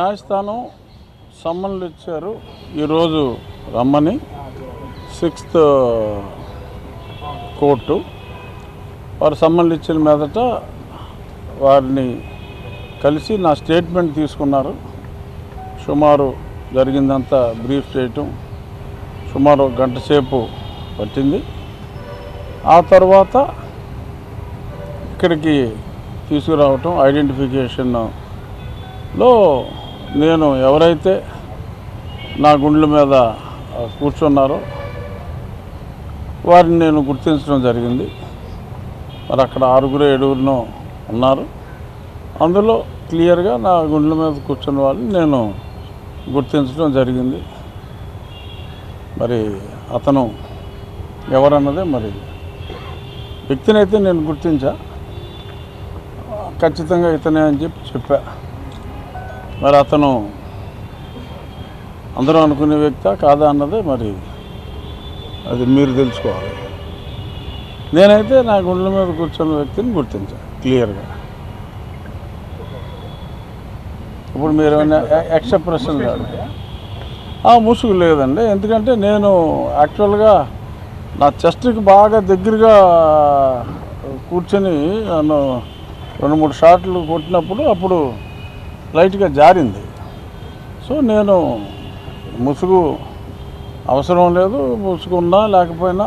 న్యాయస్థానం సమ్మన్లు ఇచ్చారు. ఈరోజు రమ్మని సిక్స్త్ కోర్టు వారు సమ్మన్లు ఇచ్చిన మీదట వారిని కలిసి నా స్టేట్మెంట్ తీసుకున్నారు. సుమారు జరిగిందంతా బ్రీఫ్ చేయటం సుమారు గంట సేపు పట్టింది. ఆ తర్వాత ఇక్కడికి తీసుకురావటం ఐడెంటిఫికేషన్లో నేను ఎవరైతే నా గుండెల మీద కూర్చున్నారో వారిని నేను గుర్తించడం జరిగింది. మరి అక్కడ ఆరుగురు ఏడుగురునో ఉన్నారు. అందులో క్లియర్గా నా గుండెల మీద కూర్చున్న వాళ్ళని నేను గుర్తించడం జరిగింది. మరి అతను ఎవరన్నదే మరి వ్యక్తినైతే నేను గుర్తించా. ఖచ్చితంగా ఇతనే అని చెప్పి చెప్పా. మరి అతను అందరూ అనుకునే వ్యక్తా కాదా అన్నదే మరి అది మీరు తెలుసుకోవాలి. నేనైతే నా గుండెల మీద కూర్చున్న వ్యక్తిని గుర్తించా క్లియర్గా. ఇప్పుడు మీరు ఎక్స్ట్రా ప్రశ్నలు? ఆ ముసుగు లేదండి. ఎందుకంటే నేను యాక్చువల్గా నా చెస్ట్కి బాగా దగ్గరగా కూర్చొని నన్ను రెండు మూడు షాట్లు కొట్టినప్పుడు అప్పుడు లైట్గా జారింది. సో నేను ముసుగు అవసరం లేదు ముసుగున్నా లేకపోయినా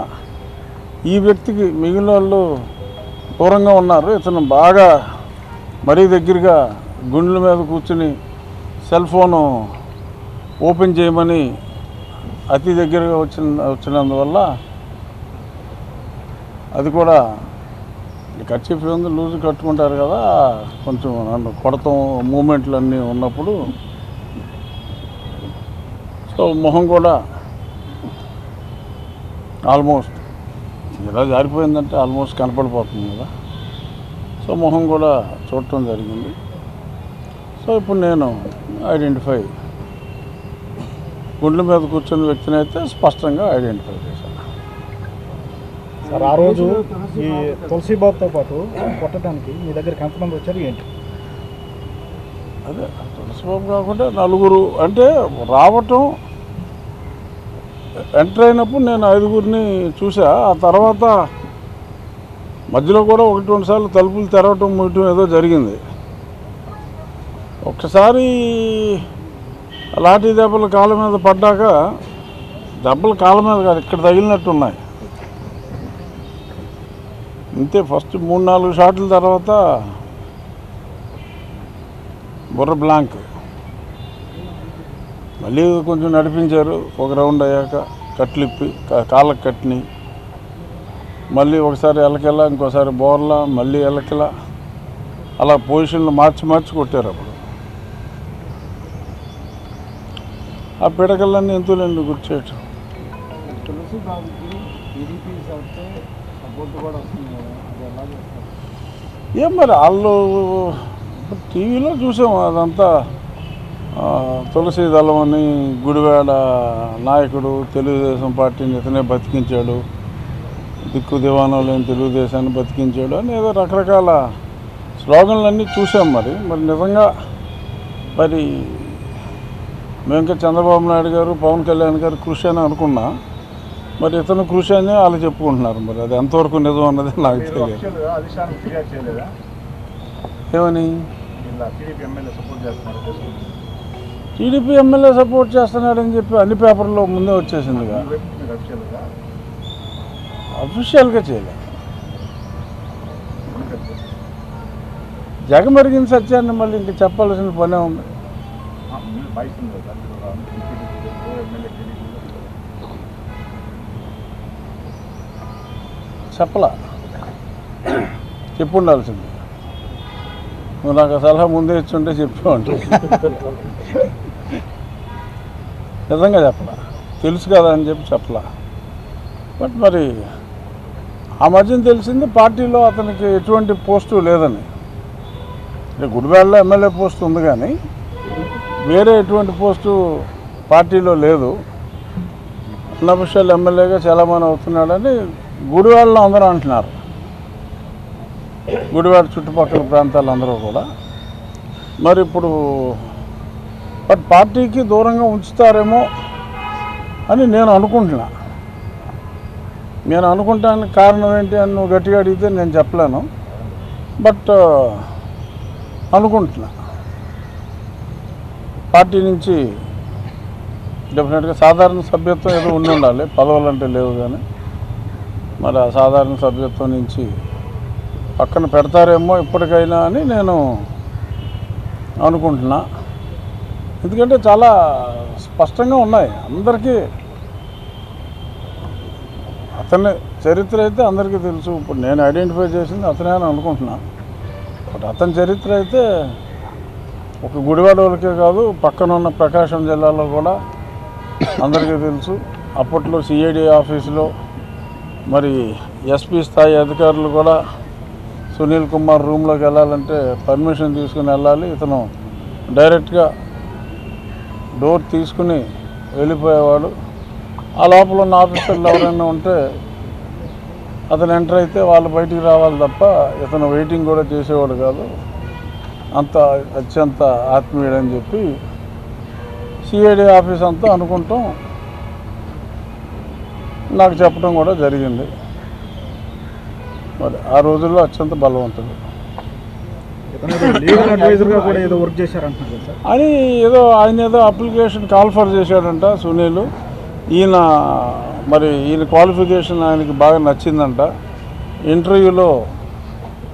ఈ వ్యక్తికి మిగిలిన వాళ్ళు దూరంగా ఉన్నారు. ఇతను బాగా మరీ దగ్గరగా గుండెల మీద కూర్చుని సెల్ ఫోను ఓపెన్ చేయమని అతి దగ్గరగా వచ్చిన వచ్చినందువల్ల అది కూడా కర్చీఫ్ ఉంది లూజ్ కట్టుకుంటారు కదా కొంచెం నన్ను కొడతాం మూమెంట్లు అన్నీ ఉన్నప్పుడు. సో మొహం కూడా ఆల్మోస్ట్ ఇలా జారిపోయిందంటే ఆల్మోస్ట్ కనపడిపోతుంది కదా. సో మొహం కూడా చూడటం జరిగింది. సో ఇప్పుడు నేను ఐడెంటిఫై గుండెల మీద కూర్చున్న వ్యక్తిని అయితే స్పష్టంగా ఐడెంటిఫై చేశాను. ఆ రోజు ఈ తులసిబాబుతో పాటు కొట్టడానికి మీ దగ్గరికి ఎంతమంది వచ్చారు ఏంటి? అదే తులసిబాబు కాకుండా నలుగురు అంటే రావటం ఎంటర్ అయినప్పుడు నేను ఐదుగురిని చూసా. ఆ తర్వాత మధ్యలో కూడా ఒకటి రెండు సార్లు తలుపులు తెరవటం ముయటం ఏదో జరిగింది. ఒక్కసారి లాఠీ దెబ్బలు కాళ్ళ మీద పడ్డాక దెబ్బలు కాళ్ళ మీద కాదు ఇక్కడ తగిలినట్టు ఉన్నాయి. అంతే ఫస్ట్ మూడు నాలుగు షాట్ల తర్వాత బుర్ర బ్లాంక్. మళ్ళీ కొంచెం నడిపించారు ఒక రౌండ్ అయ్యాక కట్లిప్పి కాళ్ళకు కాళ్ళకి కట్టిని మళ్ళీ ఒకసారి ఎలకెలా ఇంకోసారి బోర్లా మళ్ళీ ఎలకెలా అలా పొజిషన్లు మార్చి మార్చి కొట్టారు అప్పుడు. ఆ పిడకలన్నీ ఎంతులండి గుర్చేయటం చేయటం? ఏం మరి వాళ్ళు టీవీలో చూసాం అదంతా తులసి దళం అని గుడివాడ నాయకుడు తెలుగుదేశం పార్టీని ఇతనే బతికించాడు. దిక్కు దివాణం లేని తెలుగుదేశాన్ని బతికించాడు అని ఏదో రకరకాల స్లోగన్లన్నీ చూసాం మరి. మరి నిజంగా మరి మేము ఇంకా చంద్రబాబు నాయుడు గారు పవన్ కళ్యాణ్ గారు కృషి అని అనుకున్నా. మరి ఇతను కృషి అని వాళ్ళు చెప్పుకుంటున్నారు మరి. అది ఎంతవరకు నిజం అన్నది నాకు తెలియదు. ఏమని? టీడీపీ ఎమ్మెల్యే సపోర్ట్ చేస్తున్నాడని చెప్పి అన్ని పేపర్లో ముందే వచ్చేసిందిగా. అఫీషియల్గా అఫీషియల్గా చేయలేదు జగమరిగిన సత్యాన్ని మళ్ళీ ఇంక చెప్పాల్సిన పనే ఉంది. చెప్పలా? చెప్పు ఉండాల్సింది నువ్వు నాకు సలహా ముందే ఇచ్చుంటే చెప్పేవాడి నిజంగా చెప్పలా? తెలుసు కదా అని చెప్పి చెప్పలా. బట్ మరి ఆ మధ్యన తెలిసింది పార్టీలో అతనికి ఎటువంటి పోస్టు లేదని. అంటే గుడివాడలో ఎమ్మెల్యే పోస్ట్ ఉంది కానీ వేరే ఎటువంటి పోస్టు పార్టీలో లేదు. అన్నవిషయాలు ఎమ్మెల్యేగా చాలామంది అవుతున్నాడని గుడివాడలో అందరూ అంటున్నారు. గుడివాడ చుట్టుపక్కల ప్రాంతాలు అందరూ కూడా. మరి ఇప్పుడు బట్ పార్టీకి దూరంగా ఉంచుతారేమో అని నేను అనుకుంటున్నా. నేను అనుకుంటానికి కారణం ఏంటి అని నువ్వు గట్టిగా అడిగితే నేను చెప్పలేను. బట్ అనుకుంటున్నా. పార్టీ నుంచి డెఫినెట్గా సాధారణ సభ్యత్వం ఏదో ఉండి ఉండాలి. పదవులు అంటే లేవు కానీ. మరి ఆ సాధారణ సభ్యత్వం నుంచి పక్కన పెడతారేమో ఇప్పటికైనా అని నేను అనుకుంటున్నా. ఎందుకంటే చాలా స్పష్టంగా ఉన్నాయి. అందరికీ అతని చరిత్ర అయితే అందరికీ తెలుసు. ఇప్పుడు నేను ఐడెంటిఫై చేసింది అతనే అని అనుకుంటున్నా. బట్ అతని చరిత్ర అయితే ఒక గుడివాడ వాళ్ళకే కాదు పక్కన ఉన్న ప్రకాశం జిల్లాలో కూడా అందరికీ తెలుసు. అప్పట్లో సిఐడి ఆఫీసులో మరి ఎస్పీ స్థాయి అధికారులు కూడా సునీల్ కుమార్ రూమ్లోకి వెళ్ళాలంటే పర్మిషన్ తీసుకుని వెళ్ళాలి. ఇతను డైరెక్ట్గా డోర్ తీసుకుని వెళ్ళిపోయేవాడు. ఆ లోపల ఉన్న ఆఫీసర్లు ఎవరైనా ఉంటే అతను ఎంటర్ అయితే వాళ్ళు బయటికి రావాలి తప్ప ఇతను వెయిటింగ్ కూడా చేసేవాడు కాదు. అంత అత్యంత ఆత్మీయుడని చెప్పి సిఐడి ఆఫీస్ అంతా అనుకుంటాం. నాకు చెప్పడం కూడా జరిగింది. మరి ఆ రోజుల్లో అత్యంత బలవంతుడు. అని ఏదో ఆయన ఏదో అప్లికేషన్ కాల్ఫర్ చేశాడంట సునీల్. ఈయన మరి ఈయన క్వాలిఫికేషన్ ఆయనకి బాగా నచ్చిందంట. ఇంటర్వ్యూలో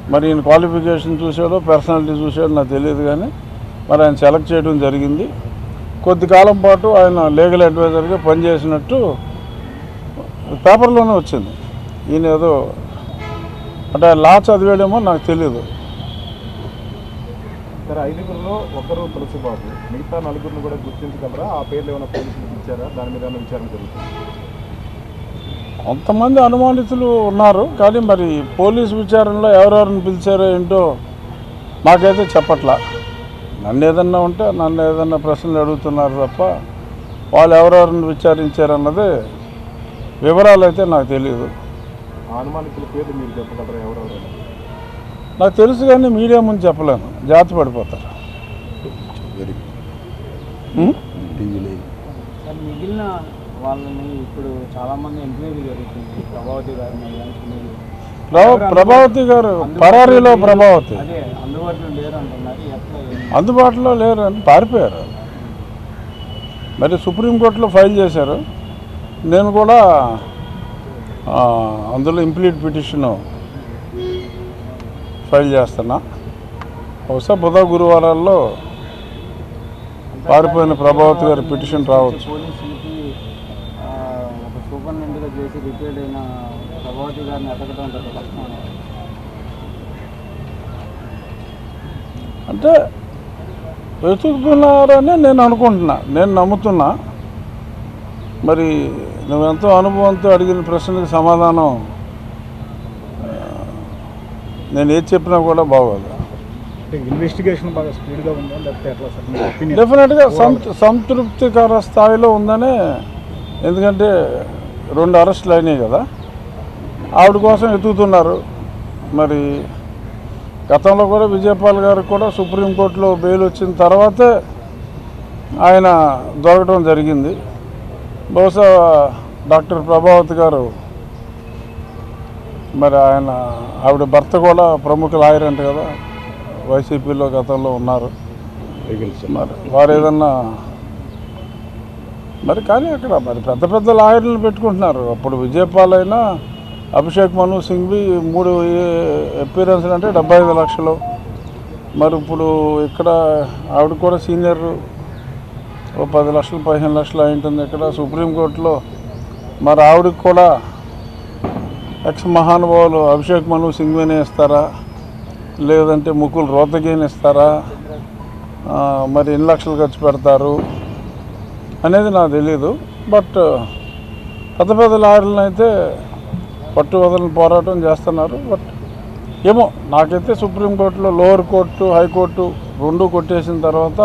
మరి ఈయన క్వాలిఫికేషన్ చూసాడో పర్సనాలిటీ చూసాడో నాకు తెలియదు కానీ మరి ఆయన సెలెక్ట్ చేయడం జరిగింది. కొద్ది కాలం పాటు ఆయన లీగల్ అడ్వైజర్గా పనిచేసినట్టు పేపర్లోనే వచ్చింది. ఈయన ఏదో అంటే లా చదివాడేమో నాకు తెలియదు సార్ ఐదుగురులో ఒకరు తులసిబాబు మిగతా నలుగురిని కూడా గుర్తించగలరా? ఆ పేర్లు ఏమైనా పోలీసులకు ఇచ్చారా? దాని మీద విచారణ జరుగుతుంది? కొంతమంది అనుమానితులు ఉన్నారు కానీ మరి పోలీస్ విచారణలో ఎవరెవరిని పిలిచారో ఏంటో మాకైతే చెప్పట్లా. నన్ను ఏదన్నా ఉంటే నన్ను ఏదన్నా ప్రశ్నలు అడుగుతున్నారు తప్ప వాళ్ళు ఎవరెవరిని విచారించారన్నది వివరాలు అయితే నాకు తెలియదు ఆ అనుమానితుల పేర్లు మీరు చెప్పగలరా? ఎవరెవరు నాకు తెలుసు కానీ మీడియా ముందు చెప్పలేను. జాతి పడిపోతారు. మిగిలిన వాళ్ళని ఇప్పుడు చాలా మంది ఎంక్వైరీ జరుగుతుంది. ప్రభావతి గారిని ప్రభావతి గారు పరారీలో ప్రభావతి? అందుబాటులో లేరు అని పారిపోయారు. మరి సుప్రీంకోర్టులో ఫైల్ చేశారు. నేను కూడా అందులో ఇంప్లీట్ పిటిషన్ ఫైల్ చేస్తున్నా. బహుశా బుధ గురువారాల్లో పారిపోయిన ప్రభావతి గారి పిటిషన్ రావచ్చు. అంటే వెతుకుతున్నారని నేను అనుకుంటున్నా. నేను నమ్ముతున్నా. మరి నువ్వెంతో అనుభవంతో అడిగిన ప్రశ్నకి సమాధానం నేను ఏది చెప్పినా కూడా బాగోదు. ఇన్వెస్టిగేషన్ బాగా స్పీడ్గా ఉందా? లేకపోతే డెఫినెట్గా సంతృ సంతృప్తికర స్థాయిలో ఉందని ఎందుకంటే రెండు అరెస్టులు అయినాయి కదా. ఆవిడ కోసం ఎతుకుతున్నారు మరి గతంలో కూడా విజయపాల్ గారికి కూడా సుప్రీంకోర్టులో బెయిల్ వచ్చిన తర్వాతే ఆయన దొరకడం జరిగింది. బహుశా డాక్టర్ ప్రభావతి గారు మరి ఆయన ఆవిడ భర్త కూడా ప్రముఖ లాయర్ అంట కదా వైసీపీలో గతంలో ఉన్నారు. మరి వారు ఏదన్నా మరి కానీ అక్కడ మరి పెద్ద పెద్ద లాయర్లను పెట్టుకుంటున్నారు. అప్పుడు విజయపాల్ అయినా అభిషేక్ మను సింఘ్వి మూడు అపీరెన్స్లు అంటే డెబ్బై ఐదు లక్షలు. మరి ఇప్పుడు ఇక్కడ ఆవిడ కూడా సీనియర్ ఓ పది లక్షలు పదిహేను లక్షలు అయి ఉంటుంది ఇక్కడ. సుప్రీంకోర్టులో మరి ఆవిడకి కూడా ఎక్స్ మహానుభావులు అభిషేక్ మను సింగ్వేని ఇస్తారా? లేదంటే ముకుల్ రోతగీని ఇస్తారా? మరి ఎన్ని లక్షలు ఖర్చు పెడతారు? అనేది నాకు తెలియదు బట్ పెద్ద పెద్ద లాయర్లను అయితే పట్టు వదలని పోరాటం చేస్తున్నారు. బట్ ఏమో నాకైతే సుప్రీంకోర్టులో లోవర్ కోర్టు హైకోర్టు రెండు కొట్టేసిన తర్వాత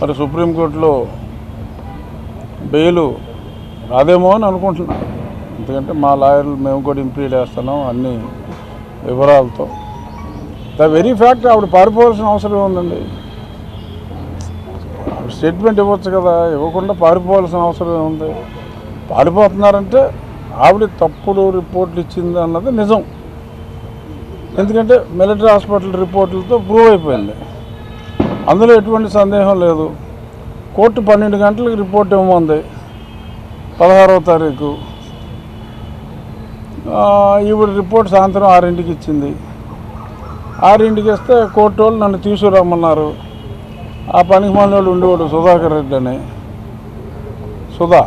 మరి సుప్రీంకోర్టులో బెయిలు రాదేమో అని అనుకుంటున్నా. ఎందుకంటే మా లాయర్లు మేము కూడా ఇంప్లీడ్ వేస్తున్నాం అన్ని వివరాలతో. ద వెరీ ఫ్యాక్ట్ ఆవిడ పారిపోవాల్సిన అవసరం ఉందండి. స్టేట్మెంట్ ఇవ్వచ్చు కదా ఇవ్వకుండా పారిపోవాల్సిన అవసరం ఉంది. పారిపోతున్నారంటే ఆవిడ తప్పుడు రిపోర్ట్లు ఇచ్చింది అన్నది నిజం. ఎందుకంటే మిలిటరీ హాస్పిటల్ రిపోర్టులతో ప్రూవ్ అయిపోయింది. అందులో ఎటువంటి సందేహం లేదు. కోర్టు పన్నెండు గంటలకు రిపోర్ట్ ఇవ్వమంది పదహారవ తారీఖు. ఈవిడ రిపోర్ట్ సాయంత్రం ఆరింటికి ఇచ్చింది. ఆరింటికి ఇస్తే కోర్టు వాళ్ళు నన్ను తీసుకురమ్మన్నారు. ఆ పనికి వాళ్ళు ఉండేవాడు సుధాకర్ రెడ్డి అని. సుధా.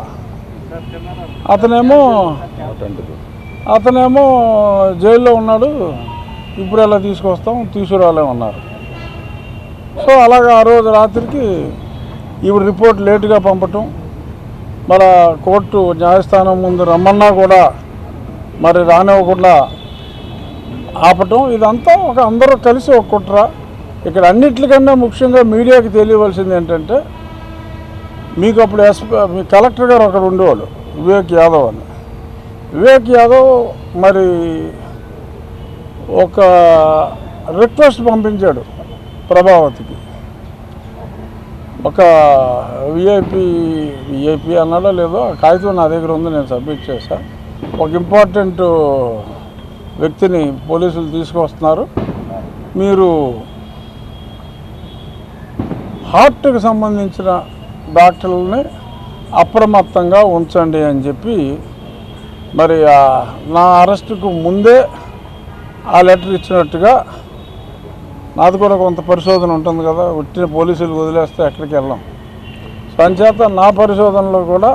అతనేమో అతనేమో జైల్లో ఉన్నాడు. ఇప్పుడు ఎలా తీసుకొస్తాం? తీసుకురాలేమన్నారు. సో అలాగా ఆ రోజు రాత్రికి ఇప్పుడు రిపోర్ట్ లేటుగా పంపటం. మన కోర్టు న్యాయస్థానం ముందు రమ్మన్నా కూడా మరి రానివ్వకుండా ఆపటం. ఇదంతా ఒక అందరూ కలిసి ఒక కుట్ర. ఇక్కడ అన్నిటికన్నా ముఖ్యంగా మీడియాకి తెలియవలసింది ఏంటంటే మీకు అప్పుడు ఎస్పీ మీ కలెక్టర్ గారు ఒకరు ఉండేవాళ్ళు వివేక్ యాదవ్ అని. వివేక్ యాదవ్ మరి ఒక రిక్వెస్ట్ పంపించాడు. ప్రభావతికి. ఒక విఐపి విఐపి అన్నాడో లేదో కాగితం నా దగ్గర ఉంది నేను సబ్మిట్ చేశా. ఒక ఇంపార్టెంట్ వ్యక్తిని పోలీసులు తీసుకొస్తున్నారు మీరు హార్ట్కి సంబంధించిన డాక్టర్లని అప్రమత్తంగా ఉంచండి అని చెప్పి మరి నా అరెస్టుకు ముందే ఆ లెటర్ ఇచ్చినట్టుగా నాది కూడా కొంత పరిశోధన ఉంటుంది కదా ఉట్టిన పోలీసులు వదిలేస్తే ఎక్కడికి వెళ్ళాం? సో నా పరిశోధనలో కూడా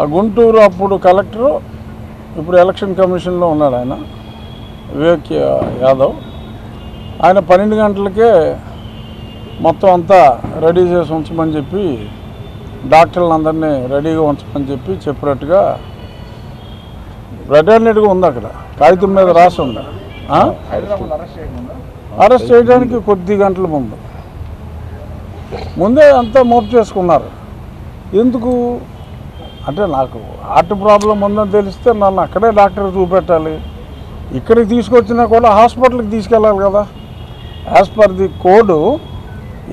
ఆ గుంటూరు అప్పుడు కలెక్టరు ఇప్పుడు ఎలక్షన్ కమిషన్లో ఉన్నాడు ఆయన వివేక్ యాదవ్. ఆయన పన్నెండు గంటలకే మొత్తం అంతా రెడీ చేసి ఉంచమని చెప్పి డాక్టర్లందరినీ రెడీగా ఉంచమని చెప్పి చెప్పినట్టుగా రెడ్ హ్యాండెడ్గా ఉంది అక్కడ. కాగితం మీద రాసి ఉంది. అరెస్ట్ చేయడానికి కొద్ది గంటల ముందు. ముందే అంతా మోపు చేసుకున్నారు. ఎందుకు? అంటే నాకు హార్ట్ ప్రాబ్లం ఉందని తెలిస్తే నన్ను అక్కడే డాక్టర్ చూపెట్టాలి. ఇక్కడికి తీసుకొచ్చినా కూడా హాస్పిటల్కి తీసుకెళ్ళాలి కదా. యాజ్ పర్ ది కోడ్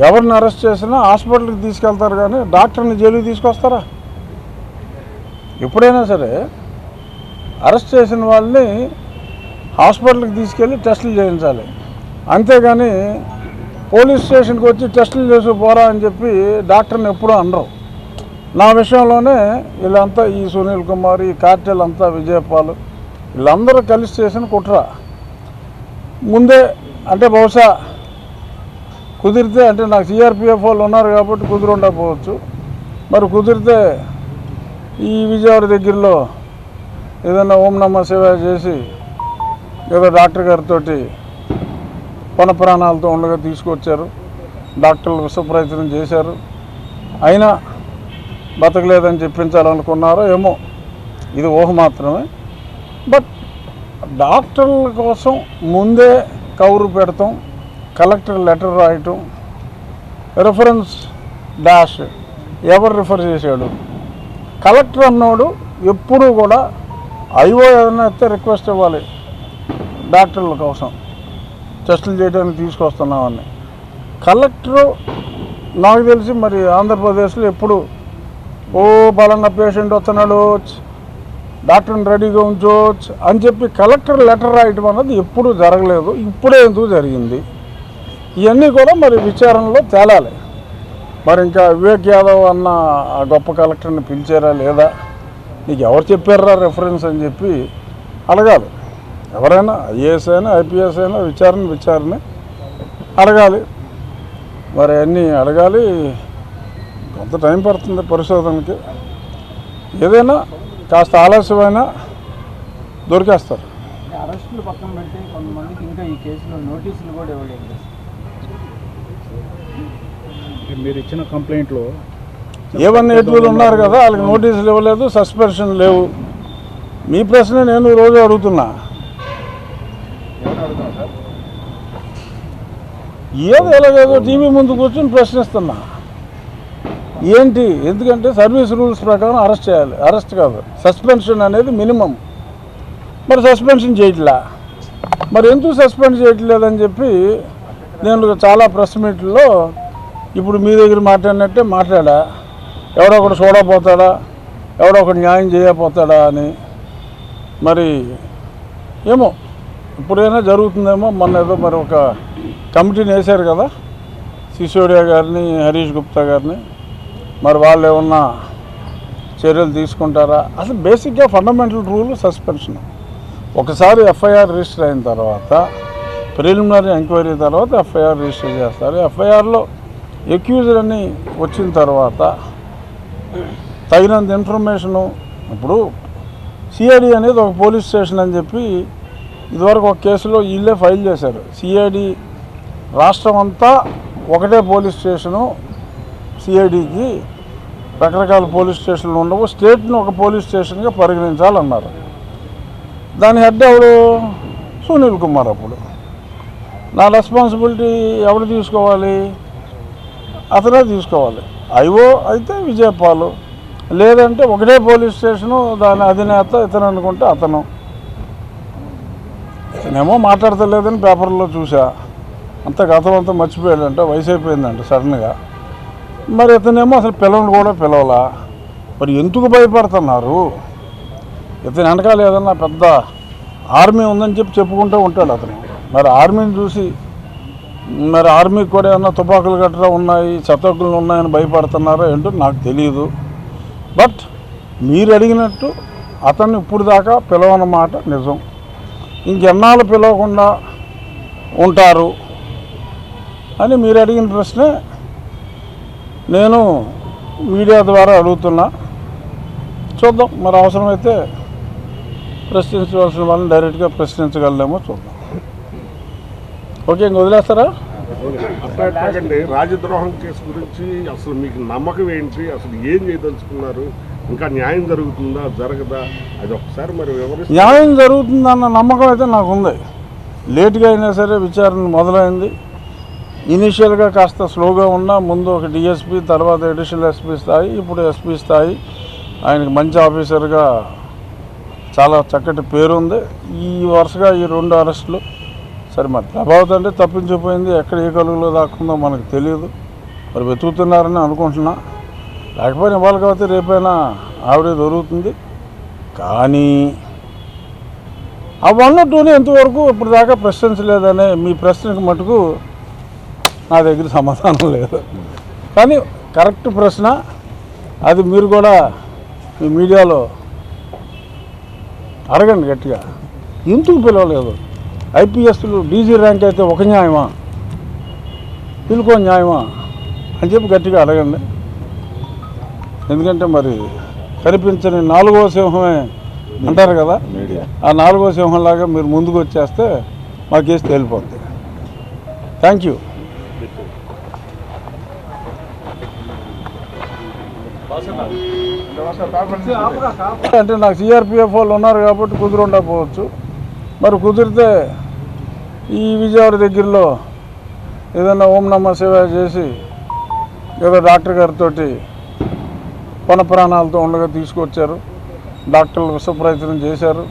ఎవరిని అరెస్ట్ చేసినా హాస్పిటల్కి తీసుకెళ్తారు కానీ డాక్టర్ని జైలుకి తీసుకొస్తారా? ఎప్పుడైనా సరే అరెస్ట్ చేసిన వాళ్ళని హాస్పిటల్కి తీసుకెళ్ళి టెస్టులు చేయించాలి. అంతేగాని పోలీస్ స్టేషన్కి వచ్చి టెస్టులు చేసి పోరా అని చెప్పి డాక్టర్ని ఎప్పుడూ అనరు. నా విషయంలోనే వీళ్ళంతా ఈ సునీల్ కుమార్ ఈ కార్టెల్ అంతా విజయపాల్ వీళ్ళందరూ కలిసి చేసిన కుట్ర. ముందే అంటే బహుశా కుదిరితే అంటే నాకు సిఆర్పిఎఫ్ వాళ్ళు ఉన్నారు కాబట్టి కుదిరుండకపోవచ్చు. మరి కుదిరితే ఈ విజయవాడ దగ్గరలో ఏదైనా ఓం నమ సేవ చేసి ఏదో డాక్టర్ గారితో పన ప్రాణాలతో ఉండగా తీసుకొచ్చారు. డాక్టర్లు విష ప్రయత్నం చేశారు. అయినా బతకలేదని చెప్పించాలనుకున్నారో ఏమో. ఇది ఊహ మాత్రమే. బట్ డాక్టర్ల కోసం ముందే కౌరు పెడతాం కలెక్టర్ లెటర్ రాయటం రిఫరెన్స్ డాష్ ఎవరు రిఫర్ చేశాడు? కలెక్టర్ అన్నోడు ఎప్పుడూ కూడా ఐఓ ఏదైనా అయితే రిక్వెస్ట్ ఇవ్వాలి డాక్టర్ల కోసం. టెస్టులు చేయడానికి తీసుకొస్తున్నామని. కలెక్టరు నాకు తెలిసి మరి ఆంధ్రప్రదేశ్లో ఎప్పుడు ఓ బలంగా పేషెంట్ వస్తున్నాడు డాక్టర్ని రెడీగా ఉంచోవచ్చు అని చెప్పి కలెక్టర్ లెటర్ రాయటం అన్నది ఎప్పుడూ జరగలేదు ఇప్పుడే ఎందుకు జరిగింది? ఇవన్నీ కూడా మరి విచారణలో తేలాలి. మరి ఇంకా వివేక్ యాదవ్ అన్న ఆ గొప్ప కలెక్టర్ని పిలిచారా లేదా? నీకు ఎవరు చెప్పారా రెఫరెన్స్ అని చెప్పి అడగాలి. ఎవరైనా ఐఏఎస్ అయినా ఐపీఎస్ అయినా విచారణ విచారణ అడగాలి. మరి అన్నీ అడగాలి. కొంత టైం పడుతుంది పరిశోధనకి? ఏదైనా కాస్త ఆలస్యమైనా దొరికేస్తారు. అంటే అరెస్టులు పక్కన పెట్టి కొంతమందికి ఇంకా ఈ కేసులో నోటీసులు కూడా ఇవ్వలేదు. మీరు ఇచ్చిన కంప్లైంట్లో ఏవన్నీ ఎటువలు ఉన్నారు కదా వాళ్ళకి నోటీసులు ఇవ్వలేదు సస్పెన్షన్ లేవు. మీ ప్రశ్న నేను రోజు అడుగుతున్నా ఎవరు అడుగుతారు సార్ ఏదో ఎలాగేదో టీవీ ముందు కూర్చొని ప్రశ్నిస్తున్నా. ఏంటి? ఎందుకంటే సర్వీస్ రూల్స్ ప్రకారం అరెస్ట్ చేయాలి. అరెస్ట్ కాదు. సస్పెన్షన్ అనేది మినిమం. మరి సస్పెన్షన్ చేయట్లా? మరి ఎందుకు సస్పెండ్ చేయట్లేదని చెప్పి నేను చాలా ప్రెస్ మీట్లో ఇప్పుడు మీ దగ్గర మాట్లాడినట్టే మాట్లాడా? ఎవడో ఒకడు చూడకపోతాడా ఎవడో ఒకడు న్యాయం చేయకపోతాడా అని? మరి ఏమో ఇప్పుడైనా జరుగుతుందేమో మొన్న ఏదో మరి ఒక కమిటీని వేశారు కదా? సిసోడియా గారిని హరీష్ గుప్తా గారిని. మరి వాళ్ళు ఏమన్నా చర్యలు తీసుకుంటారా? అసలు బేసిక్గా ఫండమెంటల్ రూల్ సస్పెన్షన్. ఒకసారి ఎఫ్ఐఆర్ రిజిస్టర్ అయిన తర్వాత ప్రిలిమినరీ ఎంక్వైరీ తర్వాత ఎఫ్ఐఆర్ రిజిస్టర్ చేస్తారు. ఎఫ్ఐఆర్లో ఎక్యూజర్ అని వచ్చిన తర్వాత తగినంత ఇన్ఫర్మేషను ఇప్పుడు సిఐడి అనేది ఒక పోలీస్ స్టేషన్ అని చెప్పి ఇదివరకు ఒక కేసులో వీళ్ళే ఫైల్ చేశారు. సిఐడి రాష్ట్రం అంతా ఒకటే పోలీస్ స్టేషను సిఐడికి రకరకాల పోలీస్ స్టేషన్లు ఉండవు. స్టేట్ని ఒక పోలీస్ స్టేషన్గా పరిగణించాలన్నారు. దాని హెడ్ ఎవరు? సునీల్ కుమార్ అప్పుడు. నా రెస్పాన్సిబిలిటీ ఎవరు తీసుకోవాలి? అతనే తీసుకోవాలి. ఐఓ అయితే విజయపాలు. లేదంటే ఒకటే పోలీస్ స్టేషను దాని అధినేత ఇతను అనుకుంటే అతను. ఇతనేమో మాట్లాడతలేదని పేపర్లో చూసా అంత గతం అంతా మర్చిపోయాడంట వయసు అయిపోయిందంట సడన్గా. మరి ఇతనేమో అసలు పిల్లలు కూడా పిలవలా? మరి ఎందుకు భయపడుతున్నారు? ఇతని వెనకాల ఏదన్నా పెద్ద ఆర్మీ ఉందని చెప్పి చెప్పుకుంటూ ఉంటాడు అతను. మరి ఆర్మీని చూసి మరి ఆర్మీకి కూడా ఏమన్నా తుపాకులు గట్రా ఉన్నాయి చతకులు ఉన్నాయని భయపడుతున్నారో ఏంటో నాకు తెలియదు బట్ మీరు అడిగినట్టు అతన్ని ఇప్పుడు దాకా పిలవన్నమాట నిజం. ఇంకెన్నాళ్ళు పిలవకుండా ఉంటారు? అని మీరు అడిగిన ప్రశ్నే నేను మీడియా ద్వారా అడుగుతున్నా. చూద్దాం. మరి అవసరమైతే ప్రశ్నించవలసిన వాళ్ళని డైరెక్ట్గా ప్రశ్నించగలమో చూద్దాం. ఓకే ఇంక వదిలేస్తారా? రాజద్రోహం కేసు గురించి అసలు మీకు నమ్మకం ఏంటి? అసలు ఏం చేయదలుచుకున్నారు? ఇంకా న్యాయం జరుగుతుందా? జరగదా? అది ఒకసారి మరి న్యాయం జరుగుతుందన్న నమ్మకం అయితే నాకు ఉంది లేట్గా అయినా సరే విచారణ మొదలైంది. ఇనీషియల్గా కాస్త స్లోగా ఉన్నా ముందు ఒక డిఎస్పి తర్వాత అడిషనల్ ఎస్పీ స్థాయి ఇప్పుడు ఎస్పీ స్థాయి. ఆయనకి మంచి ఆఫీసర్గా చాలా చక్కటి పేరు ఉంది ఈ వరుసగా ఈ రెండు అరెస్టులు సరే మరి ప్రభావితం అంటే తప్పించిపోయింది. ఎక్కడ ఏ కలుగులో దాక్కుందో మనకు తెలియదు. మరి వెతుకుతున్నారని అనుకుంటున్నా. లేకపోయినా ఇవాళ కాబట్టి రేపైనా ఆవిడే దొరుకుతుంది. కానీ ఆ వన్ టూని ఎంతవరకు ఇప్పుడు దాకా ప్రశ్నించలేదనే మీ ప్రశ్నకు మటుకు నా దగ్గర సమాధానం లేదు. కానీ కరెక్ట్ ప్రశ్న అది మీరు కూడా మీ మీడియాలో అడగండి గట్టిగా. ఎందుకు పిలవలేదు? ఐపీఎస్లు డీజీ ర్యాంక్ అయితే ఒక న్యాయమా? పిలుకో న్యాయమా? అని చెప్పి గట్టిగా అడగండి. ఎందుకంటే మరి కనిపించని నాలుగో సింహమే అంటారు కదా? ఆ నాలుగో సింహంలాగా మీరు ముందుకు వచ్చేస్తే మా కేసు తేలిపోద్ది. Thank you. అంటే నాకు సిఆర్పిఎఫ్ వాళ్ళు ఉన్నారు కాబట్టి కుదురుండకపోవచ్చు. మరి కుదిరితే ఈ విజయవాడ దగ్గరలో ఏదైనా ఓం నమ సేవ చేసి ఏదో డాక్టర్ గారితో పన ప్రాణాలతో ఉండగా తీసుకొచ్చారు. డాక్టర్లు విశ్వప్రయత్నం చేశారు.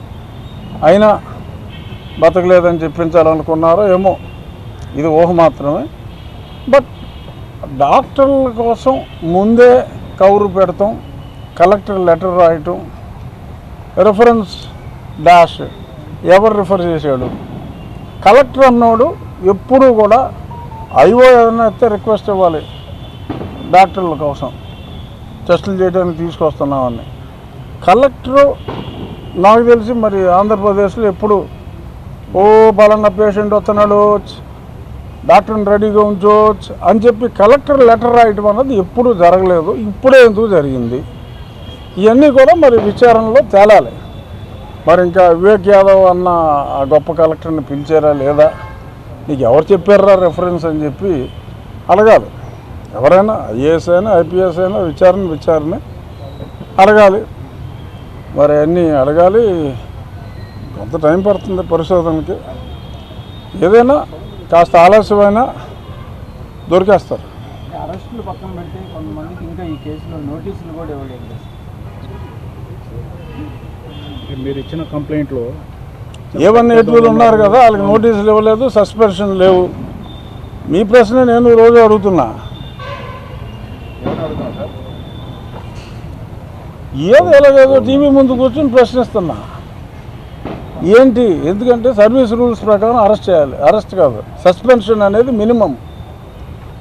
అయినా బతకలేదని చెప్పించాలనుకున్నారో ఏమో ఇది ఊహ మాత్రమే. బట్ డాక్టర్ల కోసం ముందే కౌరు పెడతాం కలెక్టర్ లెటర్ రాయటం రిఫరెన్స్ డాష్ ఎవరు రిఫర్ చేశాడు? కలెక్టర్ అన్నోడు ఎప్పుడూ కూడా ఐఓ ఏదైనా అయితే రిక్వెస్ట్ ఇవ్వాలి డాక్టర్ల కోసం టెస్టులు చేయడానికి తీసుకొస్తున్నామని. కలెక్టరు నాకు తెలిసి మరి ఆంధ్రప్రదేశ్లో ఎప్పుడు ఓ బలంగా పేషెంట్ వస్తున్నాడు డాక్టర్ని రెడీగా ఉంచవచ్చు అని చెప్పి కలెక్టర్ లెటర్ రాయటం అన్నది ఎప్పుడూ జరగలేదు ఇప్పుడే ఎందుకు జరిగింది? ఇవన్నీ కూడా మరి విచారణలో తేలాలి. మరి ఇంకా వివేక్ యాదవ్ అన్న ఆ గొప్ప కలెక్టర్ని పిలిచారా లేదా? నీకు ఎవరు చెప్పారా రెఫరెన్స్ అని చెప్పి అడగాలి. ఎవరైనా ఐఏఎస్ అయినా ఐపీఎస్ అయినా విచారణ విచారణ అడగాలి. మరి అన్నీ అడగాలి. కొంత టైం పడుతుంది పరిశోధనకి. ఏదైనా కాస్త ఆలస్యమైనా దొరికేస్తారు. అరెస్టులు పక్కన పెట్టి కొంతమందికి ఇంకా ఈ కేసులో నోటీసులు కూడా ఇవ్వలేదు. మీరు ఇచ్చిన కంప్లైంట్లో ఏవన్నీ ఎటువంటి ఉన్నారు కదా వాళ్ళకి నోటీసులు ఇవ్వలేదు సస్పెన్షన్ లేవు. మీ ప్రశ్న నేను రోజు అడుగుతున్నా. ఏదో ఎలాగేదో టీవీ ముందు కూర్చొని ప్రశ్నిస్తున్నా. ఏంటి? ఎందుకంటే సర్వీస్ రూల్స్ ప్రకారం అరెస్ట్ చేయాలి. అరెస్ట్ కాదు. సస్పెన్షన్ అనేది మినిమం.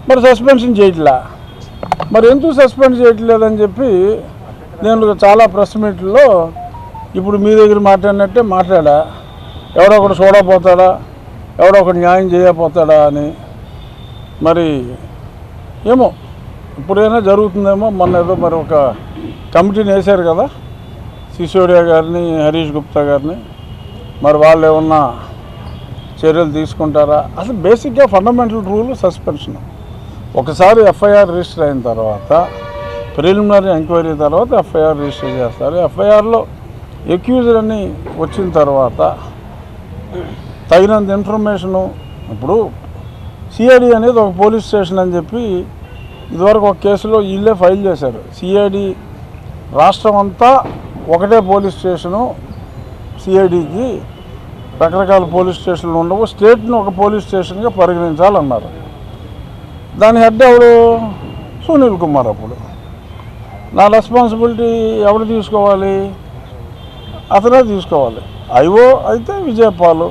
మరి సస్పెన్షన్ చేయట్లా? మరి ఎందుకు సస్పెండ్ చేయట్లేదని చెప్పి నేను చాలా ప్రెస్ మీట్లో ఇప్పుడు మీ దగ్గర మాట్లాడినట్టే మాట్లాడా? ఎవడో ఒకడు చూడకపోతాడా ఎవడో ఒకడు న్యాయం చేయకపోతాడా అని? మరి ఏమో ఇప్పుడైనా జరుగుతుందేమో. మొన్న ఏదో మరి ఒక కమిటీని వేశారు కదా సిసోడియా గారిని హరీష్ గుప్తా గారిని. మరి వాళ్ళు ఏమన్నా చర్యలు తీసుకుంటారా? అసలు బేసిక్గా ఫండమెంటల్ రూల్ సస్పెన్షన్ ఒకసారి ఎఫ్ఐఆర్ రిజిస్టర్ అయిన తర్వాత ప్రిలిమినరీ ఎంక్వైరీ తర్వాత ఎఫ్ఐఆర్ రిజిస్టర్ చేస్తారు. ఎఫ్ఐఆర్లో ఎక్యూజర్ అని వచ్చిన తర్వాత తగినంత ఇన్ఫర్మేషను ఇప్పుడు సిఐడి అనేది ఒక పోలీస్ స్టేషన్ అని చెప్పి ఇదివరకు ఒక కేసులో వీళ్ళే ఫైల్ చేశారు. సిఐడి రాష్ట్రం అంతా ఒకటే పోలీస్ స్టేషను సిఐడికి రకరకాల పోలీస్ స్టేషన్లు ఉండవు. స్టేట్ని ఒక పోలీస్ స్టేషన్గా పరిగణించాలన్నారు. దాని హెడ్ ఎవరు? సునీల్ కుమార్ అప్పుడు. నా రెస్పాన్సిబిలిటీ ఎవరు తీసుకోవాలి? అతనే తీసుకోవాలి. ఐఓ అయితే విజయపాలు.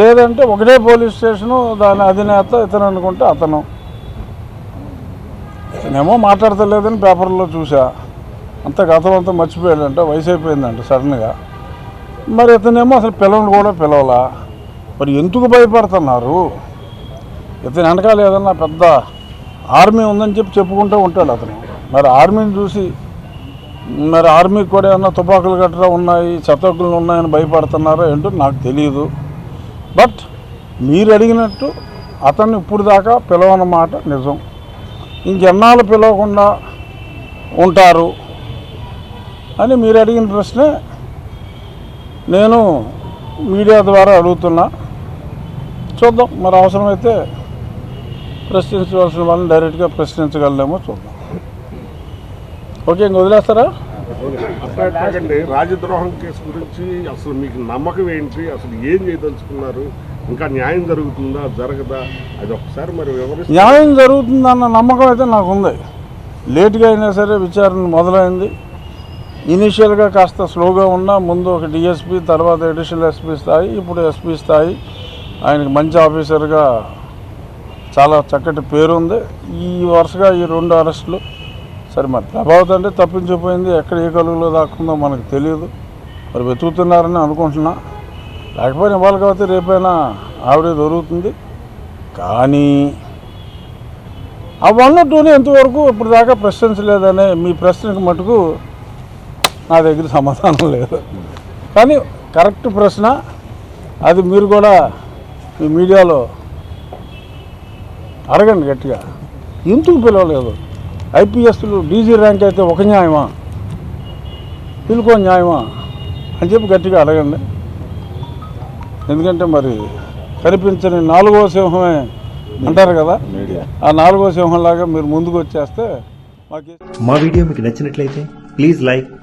లేదంటే ఒకటే పోలీస్ స్టేషను దాని అధినేత ఇతను అనుకుంటే అతను. ఇతనేమో మాట్లాడతలేదని పేపర్లో చూసా అంత గతం అంతా మర్చిపోయాడంట వయసు అయిపోయిందంట సడన్గా. మరి ఇతనేమో అసలు పిల్లలు కూడా పిలవలా. మరి ఎందుకు భయపడుతున్నారు? ఇతని వెనకాల ఏదన్నా పెద్ద ఆర్మీ ఉందని చెప్పి చెప్పుకుంటూ ఉంటాడు అతను. మరి ఆర్మీని చూసి మరి ఆర్మీకి కూడా ఏమన్నా తుపాకులు గట్రా ఉన్నాయి చతకులు ఉన్నాయని భయపడుతున్నారో ఏంటో నాకు తెలియదు బట్ మీరు అడిగినట్టు అతన్ని ఇప్పుడు దాకా పిలవన్నమాట నిజం. ఇంకెన్నాళ్ళు పిలవకుండా ఉంటారు అని మీరు అడిగిన ప్రశ్నే నేను మీడియా ద్వారా అడుగుతున్నా. చూద్దాం. మరి అవసరమైతే ప్రశ్నించవలసిన వాళ్ళని డైరెక్ట్గా ప్రశ్నించగలమో చూద్దాం. ఓకే ఇంక వదిలేస్తారా? రాజద్రోహం కేసు గురించి అసలు మీకు నమ్మకం ఏంటి? అసలు ఏం చేయదలుచుకున్నారు? ఇంకా న్యాయం జరుగుతుందా? జరగదా? అది ఒకసారి మరి న్యాయం జరుగుతుందన్న నమ్మకం అయితే నాకు ఉంది లేట్గా అయినా సరే విచారణ మొదలైంది. ఇనీషియల్గా కాస్త స్లోగా ఉన్నా ముందు ఒక డిఎస్పి తర్వాత అడిషనల్ ఎస్పీ స్థాయి ఇప్పుడు ఎస్పీ స్థాయి. ఆయనకి మంచి ఆఫీసర్గా చాలా చక్కటి పేరు ఉంది ఈ వరుసగా ఈ రెండు అరెస్టులు సరే మరి ప్రభావితం అంటే తప్పించిపోయింది ఎక్కడ ఏ కలుగులో దాక్కుందో మనకు తెలియదు మరి వెతుకుతున్నారని అనుకుంటున్నా. లేకపోయినా ఇవాళ కాబట్టి రేపైనా ఆవిడే దొరుకుతుంది. కానీ ఆ వన్ టూని ఎంతవరకు ఇప్పుడు దాకా ప్రశ్నించలేదనే మీ ప్రశ్నకు మటుకు నా దగ్గర సమాధానం లేదు. కానీ కరెక్ట్ ప్రశ్న అది మీరు కూడా మీ మీడియాలో అడగండి గట్టిగా. ఎందుకు పిలవలేదు? ఐపీఎస్లు డీజీ ర్యాంక్ అయితే ఒక న్యాయమా? పిలుకో న్యాయమా? అని చెప్పి గట్టిగా అడగండి. ఎందుకంటే మరి కనిపించని నాలుగో సింహమే అంటారు కదా? ఆ నాలుగో సింహంలాగా మీరు ముందుకు వచ్చేస్తే మాకు మా వీడియో మీకు నచ్చినట్లయితే please like